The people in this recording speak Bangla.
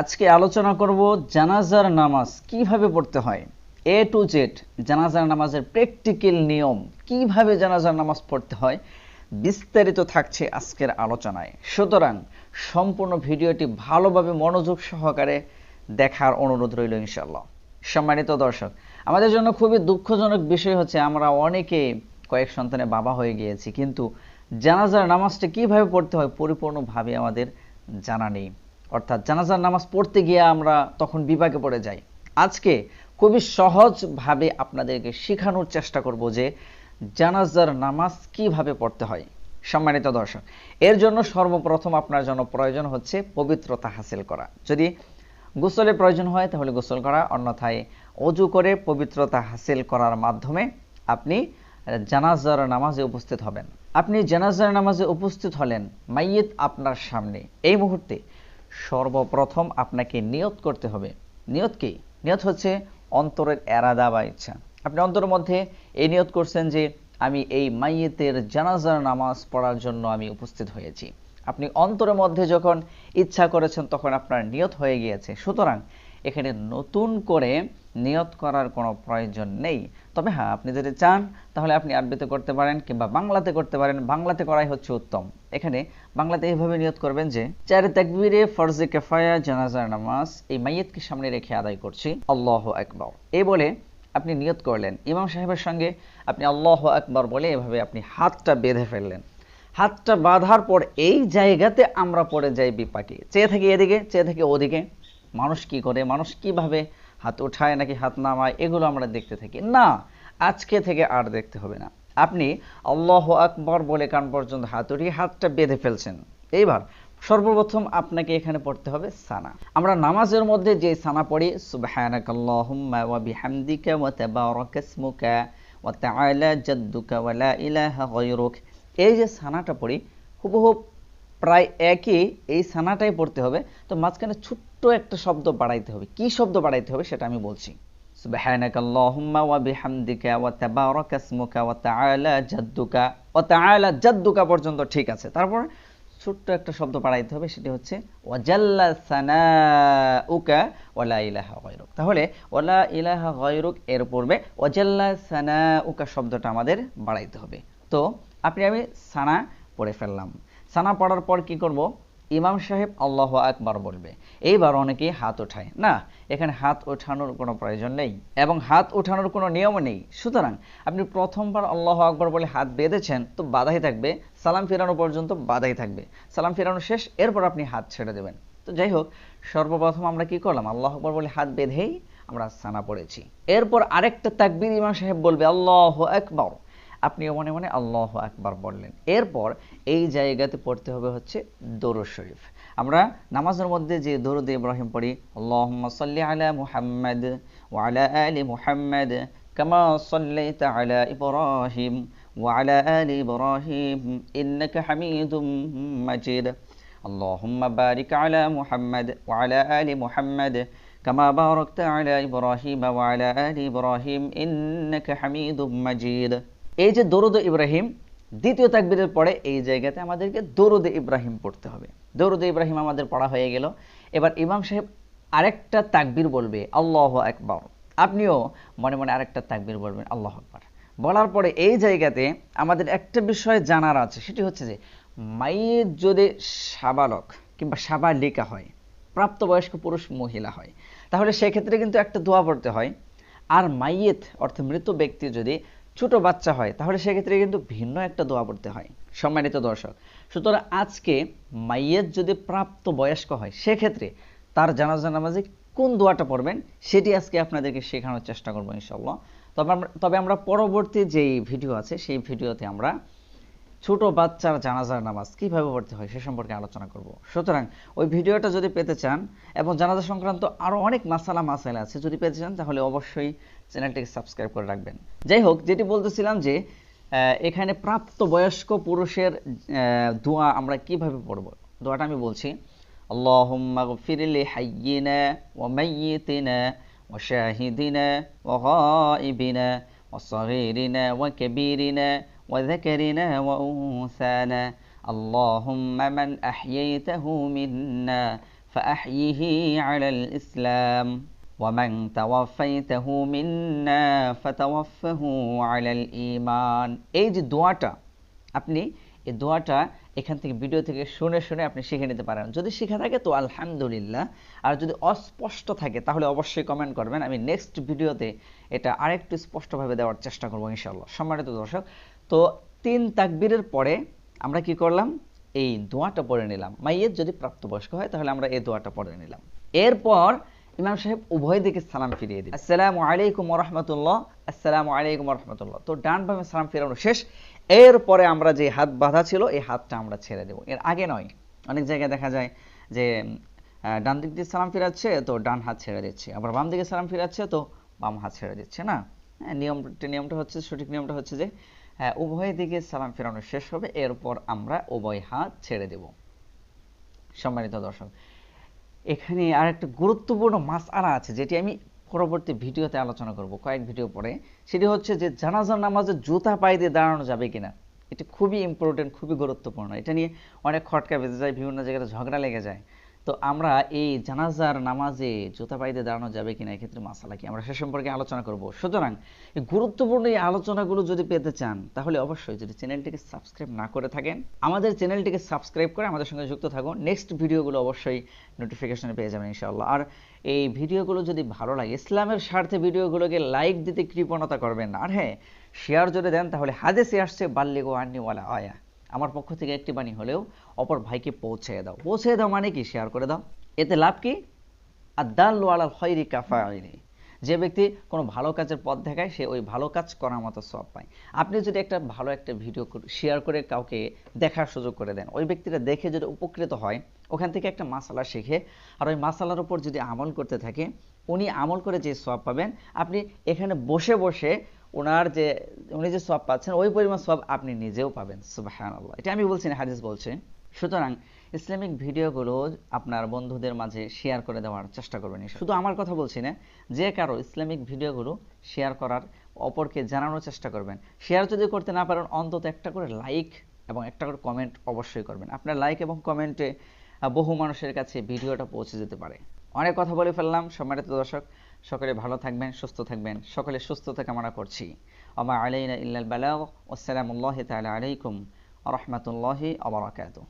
আজকে আলোচনা করব জানাজার নামাজ কীভাবে পড়তে হয়? এ টু জেড জানাজার নামাজের প্র্যাকটিক্যাল নিয়ম কীভাবে জানাজার নামাজ পড়তে হয় বিস্তারিত থাকছে আজকের আলোচনায়। সুতরাং সম্পূর্ণ ভিডিওটি ভালোভাবে মনোযোগ সহকারে দেখার অনুরোধ রইল ইনশাল্লাহ সম্মানিত দর্শক, আমাদের জন্য খুবই দুঃখজনক বিষয় হচ্ছে আমরা অনেকে কয়েক সন্তানের বাবা হয়ে গিয়েছি, কিন্তু জানাজার নামাজটা কীভাবে পড়তে হয় পরিপূর্ণভাবে আমাদের জানা নেই। অর্থাৎ জানাজার নামাজ পড়তে গিয়ে আমরা তখন বিপাকে পড়ে যাই। আজকে খুবই সহজভাবে আপনাদেরকে শেখানোর চেষ্টা করব যে জানাজার নামাজ কীভাবে পড়তে হয়। সম্মানিত দর্শক, এর জন্য সর্বপ্রথম আপনার জন্য প্রয়োজন হচ্ছে পবিত্রতা হাসিল করা। যদি গোসলের প্রয়োজন হয় তাহলে গোসল করা, অন্যথায় অজু করে পবিত্রতা হাসিল করার মাধ্যমে আপনি জানাজার নামাজে উপস্থিত হবেন। আপনি জানাজার নামাজে উপস্থিত হলেন, মাইয়েত আপনার সামনে। এই মুহূর্তে সর্বপ্রথম আপনাকে নিয়ত করতে হবে। নিয়ত কি? নিয়ত হচ্ছে অন্তরের এরাদা বা ইচ্ছা। আপনি অন্তরের মধ্যে এই নিয়ত করছেন যে, আমি এই মাইয়েতের জানাজার নামাজ পড়ার জন্য আমি উপস্থিত হয়েছি। আপনি অন্তরের মধ্যে যখন ইচ্ছা করেছেন, তখন আপনার নিয়ত হয়ে গিয়েছে। সুতরাং এখানে নতুন করে নিয়ত করার কোনো প্রয়োজন নেই। তবে হ্যাঁ আপনি যদি চান, তাহলে আপনি আরবিতে করতে পারেন কিংবা বাংলাতে করতে পারেন। বাংলাতে করাই হচ্ছে উত্তম। এখানে বাংলাতে এইভাবে নিয়ত করবেন যে, চারে তাকবীরে ফরজে কেফায়া জানাজার নামাজ এই মাইয়েতকে সামনে রেখে আদায় করছি। আল্লাহ আকবর। এই বলে আপনি নিয়ত করলেন। ইমাম সাহেবের সঙ্গে আপনি আল্লাহ আকবর বলে এভাবে আপনি হাতটা বেঁধে ফেললেন। হাতটা বাঁধার পর এই জায়গাতে আমরা পড়ে যাই বিপাকে। চেয়ে থাকি এদিকে, চেয়ে থাকি ওদিকে। মানুষ কি করে? মানুষ কীভাবে হাত উঠায় নাকি হাত নামায়, এগুলো আমরা দেখতে থাকি। না, আজকে থেকে আর দেখতে হবে না। আপনি আল্লাহ আকবর বলে কান পর্যন্ত হাত উঠিয়ে হাতটা বেঁধে ফেলছেন। এইবার সর্বপ্রথম আপনাকে এখানে পড়তে হবে সানা। আমরা নামাজের মধ্যে যে সানা পড়ি গায়রুক, এই যে সানাটা পড়ি, হুবহু প্রায় একই এই সানাটাই পড়তে হবে। তো মাঝখানে ছোট্ট একটা শব্দ বাড়াইতে হবে। কি শব্দ বাড়াইতে হবে সেটা আমি বলছি। ওয়া তাবারাকা ইসমুকা ওয়া তাআলা জাদ্দুকা ওয়া তাআলা জাদ্দুকা পর্যন্ত ঠিক আছে। তারপর ছোট্ট একটা শব্দ বাড়াইতে হবে, সেটি হচ্ছে ওয়াজাল্লা সানাউকা ওয়ালা ইলাহা গায়রুক। তাহলে ওয়ালা ইলাহা গায়রুক এর পূর্বে ওয়াজাল্লা সানাউকা শব্দটা আমাদের বাড়াইতে হবে। তো আপনি আমি সানা পড়ে ফেললাম। সানা পড়ার পর কি করব? ইমাম সাহেব আল্লাহ আকবার বলবে। এইবার অনেকেই হাত ওঠায়। না, এখানে হাত ওঠানোর কোনো প্রয়োজন নেই এবং হাত ওঠানোর কোনো নিয়ম নেই। সুতরাং আপনি প্রথমবার আল্লাহ আকবর বলে হাত বেঁধেছেন তো বাধাই থাকবে। সালাম ফেরানো পর্যন্ত বাধাই থাকবে। সালাম ফেরানো শেষ, এরপর আপনি হাত ছেড়ে দেবেন। তো যাই হোক, সর্বপ্রথম আমরা কি করলাম? আল্লাহ আকবর বলে হাত বেঁধেই আমরা সানা পড়েছি। এরপর আরেকটা তাকবির ইমাম সাহেব বলবে, আল্লাহ আকবর। আপনিও মনে মনে আল্লাহ আকবার বললেন এরপর এই জায়গাতে পড়তে হবে হচ্ছে দরুদ শরীফ আমরা নামাজের মধ্যে যে দরুদ ইব্রাহিম পড়ি আল্লাহুম্মা সাল্লি আলা মুহাম্মাদ ওয়া আলা আলি মুহাম্মাদ কামা সাল্লাইতা আলা ইব্রাহিম ওয়া আলা আলি ইব্রাহিম ইন্নাকা হামিদুম মাজিদ اللهم بارك على محمد وعلى آل محمد كما باركت على إبراهيم وعلى آل إبراهيم إنك حميد مجيد এই যে দরুদ ইব্রাহিম, দ্বিতীয় তাকবীরের পরে এই জায়গাতে আমাদেরকে দরুদ ইব্রাহিম পড়তে হবে। দরুদ ইব্রাহিম আমাদের পড়া হয়ে গেল। এবার ইমাম সাহেব আরেকটা তাকবীর বলবে, আল্লাহ একবার আপনিও মনে মনে আরেকটা তাকবীর বলবেন, আল্লাহ আকবার। বলার পরে এই জায়গাতে আমাদের একটা বিষয় জানার আছে, সেটি হচ্ছে যে মাইয়ের যদি সাবালক কিংবা সাবালিকা হয়, প্রাপ্তবয়স্ক পুরুষ মহিলা হয়, তাহলে সেক্ষেত্রে কিন্তু একটা দোয়া পড়তে হয়। আর মাইয়েত অর্থ মৃত ব্যক্তি যদি ছোট বাচ্চা হয়, তাহলে সেক্ষেত্রে কিন্তু ভিন্ন একটা দোয়া পড়তে হয়, সম্মানিত দর্শক। সুতরাং আজকে মাইয়ের যদি প্রাপ্ত বয়স্ক হয়, সেক্ষেত্রে তার জানাজা নামাজে কোন দোয়াটা পড়বেন, সেটি আজকে আপনাদেরকে শেখানোর চেষ্টা করব ইনশাল্লাহ তবে আমরা তবে আমরা পরবর্তী যেই ভিডিও আছে, সেই ভিডিওতে আমরা ছোট বাচ্চার জানাজার নামাজ কিভাবে পড়তে হয় সে সম্পর্কে আলোচনা করব সুতরাং ওই ভিডিওটা যদি পেতে চান এবং জানাজা সংক্রান্ত আরও অনেক মাসালা মাসালা আছে যদি পেতে চান তাহলে অবশ্যই চ্যানেলটিকে সাবস্ক্রাইব করে রাখবেন যাই হোক যেটি বলতেছিলাম যে এখানে প্রাপ্ত বয়স্ক পুরুষের দোয়া আমরা কিভাবে পড়ব দোয়াটা আমি বলছি اللهم اغفر لحينا وميتنا وشاهدنا وغائبنا وصغيرنا وكبيرنا وذكرنا وأنثانا اللهم من أحييته منا فأحيه على الإسلام ومن توفيته منا فتوفه على الإيمان এই যে দোয়াটা আপনি এই দোয়াটা এখান থেকে ভিডিও থেকে শুনে শুনে আপনি শিখে নিতে পারেন যদি শিখে থাকে তো আলহামদুলিল্লাহ আর যদি অস্পষ্ট থাকে তাহলে অবশ্যই কমেন্ট করবেন আমি নেক্সট ভিডিওতে এটা আরেকটু স্পষ্টভাবে দেওয়ার চেষ্টা করবো ইনশাল্লাহ সম্মানিত দর্শক তো তিন তাকবীরের পরে আমরা কি করলাম? এই দোয়াটা পড়ে নিলাম। মাইয়ের যদি প্রাপ্তবয়স্ক হয় তাহলে আমরা এই দোয়াটা পড়ে নিলাম। এরপর ইমাম সাহেব উভয় দিকে সালাম ফিরিয়ে দিন আসসালামু আলাইকুম রহমতুল্লাহ আসসালামু আলাইকুম রহমতুল্লাহ তো ডান ভাবে সালাম ফিরানো শেষ। এরপরে আমরা যে হাত বাঁধা ছিল এই হাতটা আমরা ছেড়ে দেব। এর আগে নয়। অনেক জায়গায় দেখা যায় যে ডান দিক দিয়ে সালাম ফিরাচ্ছে তো ডান হাত ছেড়ে দিচ্ছে। আবার বাম দিকে সালাম ফিরাচ্ছে তো বাম হাত ছেড়ে দিচ্ছে না? হ্যাঁ, নিয়মটা নিয়মটা হচ্ছে সঠিক নিয়মটা হচ্ছে যে উভয় দিকে সালাম ফেরানো শেষ হবে, এরপর আমরা উভয় হাত ছেড়ে দেব। সম্মানিত দর্শক, এখানে আর একটা গুরুত্বপূর্ণ মাসআলা আছে, যেটি আমি পরবর্তী ভিডিওতে আলোচনা করব। কয়েক ভিডিও পরে, সেটি হচ্ছে যে জানাজার নামাজে জুতা পায়ে দিয়ে দাঁড়ানো যাবে কিনা। এটা খুবই ইম্পর্টেন্ট খুবই গুরুত্বপূর্ণ। এটা নিয়ে অনেক খটকা বেঁধে যায়, বিভিন্ন জায়গায় ঝগড়া লেগে যায়। তো আমরা এই জানাজার নামাজে জুতা দিয়ে দাঁড়ানো যাবে কিনা এক্ষেত্রে মাসালা কি? আমরা সে সম্পর্কে আলোচনা করব। সুতরাং গুরুত্বপূর্ণ এই আলোচনাগুলো যদি পেতে চান, তাহলে অবশ্যই যদি চ্যানেলটিকে সাবস্ক্রাইব না করে থাকেন, আমাদের চ্যানেলটিকে সাবস্ক্রাইব করে আমাদের সঙ্গে যুক্ত থাকুন। নেক্সট ভিডিওগুলো অবশ্যই নোটিফিকেশনে পেয়ে যাবেন ইনশাআল্লাহ। আর এই ভিডিওগুলো যদি ভালো লাগে, ইসলামের স্বার্থে ভিডিওগুলোকে লাইক দিতে কৃপণতা করবেন আর হ্যাঁ শেয়ার যদি দেন, তাহলে হাদেসে আসছে, বাল্লিগো আন্নিওয়ালা আয়া। আমার পক্ষ থেকে একটি বাণী হলেও অপর ভাইকে পৌঁছে দাও। পৌঁছে দাও মানে কি? শেয়ার করে দাও। এতে লাভ কি? আদাল্লু আলাল খৈরি কাফাইলি যে ব্যক্তি কোনো ভালো কাজের পথ দেখায়, সে ওই ভালো কাজ করার মতো সব পায়। আপনি যদি একটা ভালো একটা ভিডিও শেয়ার করে কাউকে দেখার সুযোগ করে দেন, ওই ব্যক্তিটা দেখে যদি উপকৃত হয়, ওখান থেকে একটা মাসালা শিখে, আর ওই মাসালার উপর যদি আমল করতে থাকে, উনি আমল করে যে সব পাবেন, আপনি এখানে বসে বসে ওনার যে, উনি যে সব পাচ্ছেন, ওই পরিমাণ সব আপনি নিজেও পাবেন সুবাহান আল্লাহ এটা আমি বলছি না, হাদিস বলছে। সুতরাং ইসলামিক ভিডিওগুলো আপনার বন্ধুদের মাঝে শেয়ার করে দেওয়ার চেষ্টা করবেন শুধু আমার কথা বলছি না, যে কারও ইসলামিক ভিডিওগুলো শেয়ার করার অপরকে জানানোর চেষ্টা করবেন। শেয়ার যদি করতে না পারেন, অন্তত একটা করে লাইক এবং একটা করে কমেন্ট অবশ্যই করবেন। আপনার লাইক এবং কমেন্টে বহু মানুষের কাছে ভিডিওটা পৌঁছে যেতে পারে। অনেক কথা বলে ফেললাম, সম্মানিত দর্শক। সকলে ভালো থাকবেন, সুস্থ থাকবেন। সকলে সুস্থতা কামনা করছি। আমা আলাইনা ইল্লাল বালাগ আসসালামু আলাইকুম ওয়া রাহমাতুল্লাহি ওয়া আবরাকাতুহ